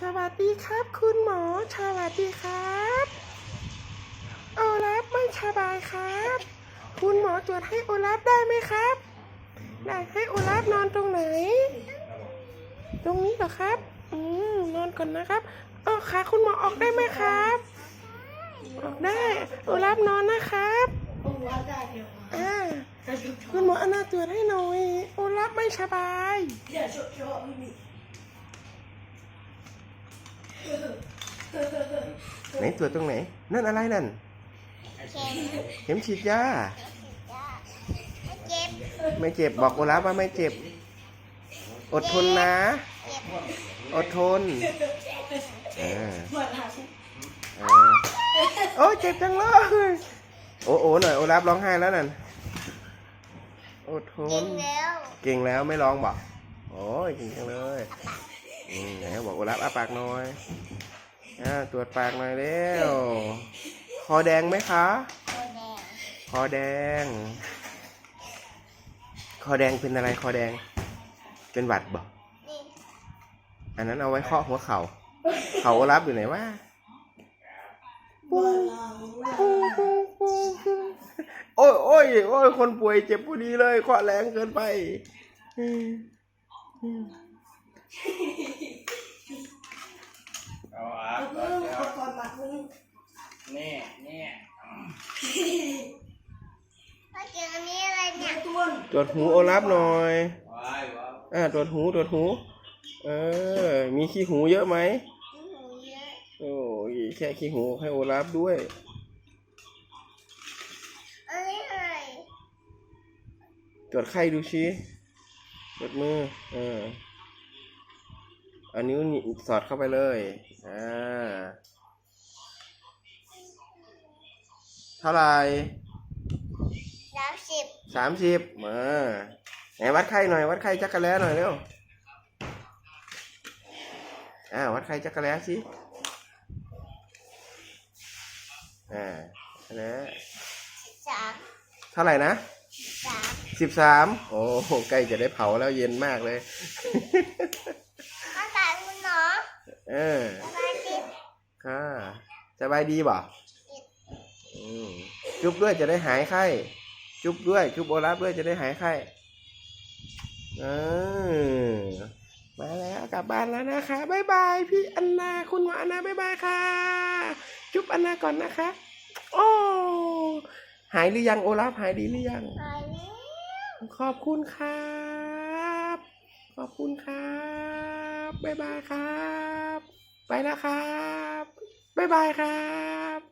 สวัสดีครับคุณหมอ สวัสดีครับโอลาฟไม่สบายครับ คุณหมอตรวจให้โอลาฟได้ไหมครับ ได้ให้โอลาฟนอนตรงไหน ตรงนี้เหรอครับ อืมนอนก่อนนะครับเออขาคุณหมอออกได้ไหมครับ ออกได้โอลาฟนอนนะครับอ่าคุณหมออนาตรวจให้หน่อย โอลาฟไม่สบาย ไม่มีไหนตรวจตรงไหน นั่นอะไรนั่น เข็มเข็มฉีดยาเจ็บไม่เจ็บ บอกโอลาฟว่าไม่เจ็บ อดทนนะเจ็บอดทนอ่าเหมือนหาอ่าโอ้เจ็บจังเลย โอ้โอ้หน่อยโอลาฟร้องไห้แล้วนั่น อดทกินนแล้วเก่งแล้วไม่ร้องบอกโอ้ยเก่งจังเลยอืมไหนบอกโอลาฟอ้าปากหน่อย อ่าตรวจปากหน่อยเร็วคอแดงไหมคะตัวแดง คอแดง คอแดงเป็นอะไรคอแดง เป็นหวัดบอกนี่อันนั้นเอาไว้เคาะหัวเขา่าเขาโอลาฟอยู่ไหนวะบัวลางโอ้ยโอ้ยโอ้ยคนป่วยเจ็บพอดีเลยเคาะแรงเกินไปอืมอืม เอาอะ เพิ่ม อุปกรณ์มาเพิ่มนี่นี่พ่อเจออันนี้อะไรเนี่ยตรวจหูโอลาฟหน่อยว้ายว้าวอ่าตรวจหูตรวจหู เออ มีขี้หูเยอะไหมมีหูเยอะโอ้ยแค่ขี้หูให้โอลาฟด้วย อันนี้อะไรตรวจไข้ดูชิตรวจมือ เออ เอันนิ้วหนีบสอดเข้าไปเลย อ่า เท่าไหร่สามสิบสามสิบมาไหนวัดไข้หน่อยวัดไข้จักรแล้หน่อยเร็วอ่าวัดไข้จักรแล้สิอ่าจักรแล้สิบสามเท่าไหร่นะสามสิบสามโอ้โหใกล้จะได้เผาแล้วเย็นมากเลยมาตายคุณหมอเออสบายดีค่ะสบายดีบ่อืม จุ๊บด้วยจะได้หายไข้ จุ๊บด้วย จุ๊บโอลาฟด้วยจะได้หายไข้เออมาแล้วกลับบ้านแล้วนะคะบ๊ายบายพี่อันนา คุณหมออันนาบ๊ายบายค่ะ จุ๊บอันนาก่อนนะคะ โอ้หายหรือยังโอลาฟหายดีหรือยังหายแล้วขอบคุณครับ ขอบคุณครับบ๊ายบายครับ ไปแล้วครับบ๊ายบายครับ